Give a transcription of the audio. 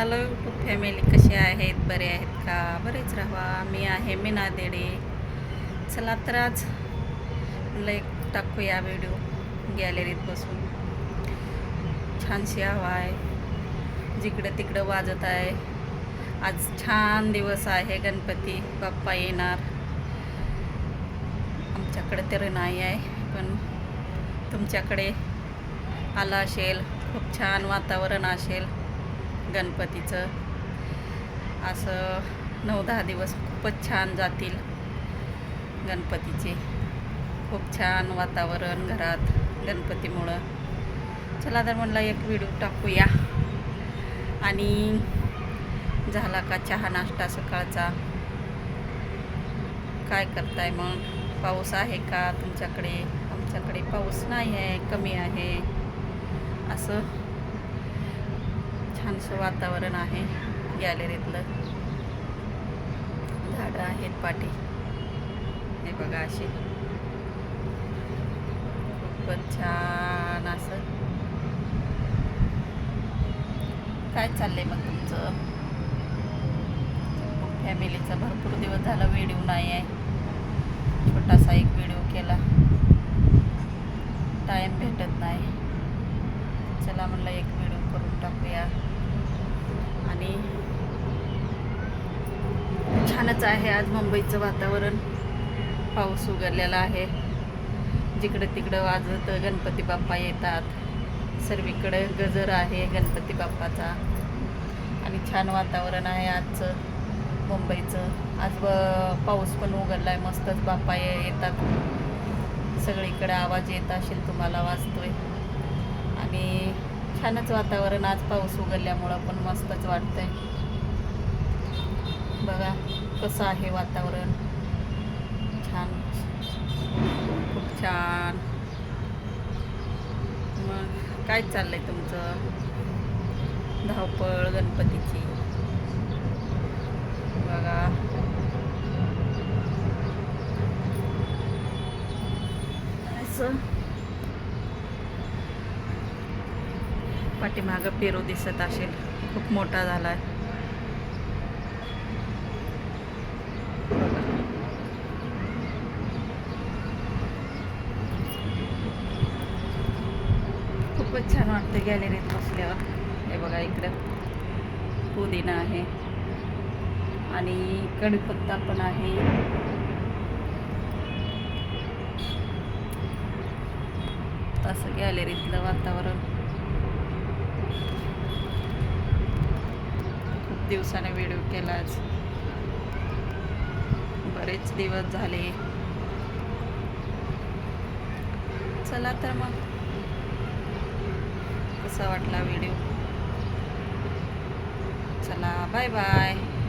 Hello YouTube family कसे आहेत? बरे आहेत का? बरेच राहा. मी आहे मीना देडे. चला तर आज लाईक टाकूया व्हिडिओ गॅलरीत बसून. छानशी हवा आहे. जिकडं तिकडं वाजत आहे. आज छान दिवस आहे गणपती. बाप्पा येणार. आमच्याकडे तर नाही आहे पण तुमच्याकडे आला असेल. खूप छान वातावरण असेल. गणपतीचं. असं नऊ दहा दिवस खूपच छान जातील गणपतीचे. खूप छान वातावरण घरात गणपतीमुळं. चला तर म्हणला एक व्हिडिओ टाकूया. आणि झाला का चहा नाश्ता सकाळचा? काय करताय मग? पाऊस आहे का तुमच्याकडे? आमच्याकडे पाऊस नाही आहे कमी आहे. असं छानसं वातावरण आहे गॅलरीतलं. झाडं आहेत पाठी. हे बघा अशी. खूपच छान असं. काय चाललंय मग तुमचं? फॅमिलीचा भरपूर दिवस झाला व्हिडिओ नाही आहे. छोटासा एक व्हिडिओ केला. टाईम भेटत नाही. चला म्हणलं एक व्हिडिओ करून टाकूया. आणि छानच आहे आज मुंबईचं वातावरण. पाऊस उघडलेला आहे. जिकडं तिकडं वाजत गणपती बाप्पा येतात. सर्वीकडे गजर आहे गणपती बाप्पाचा. आणि छान वातावरण आहे आजचं मुंबईचं. आज ब- पाऊस पण उघडला आहे मस्तच बाप्पा येतात. सगळीकडे आवाज येत असेल तुम्हाला वाजतोय. आणि छानच वातावरण आज पाऊस उघडल्यामुळं पण मस्तच वाटतंय. बघा कसं आहे वातावरण. छान. खूप छान. मग काय चाललंय तुमचं? धावपळ गणपतीची. बघा. असं. पाठीमागं पेरू दिसत असेल खूप मोठा झालाय. खूपच छान वाटतं गॅलरीत बसल्यावर. हे बघा इकडं. पुदिना आहे. आणि कडीपत्ता पण आहे. असं गॅलरीतलं वातावरण. दिवसाने व्हिडिओ केलाच. बरेच दिवस झाले. चला तर मग. कसा वाटला व्हिडिओ? चला बाय बाय.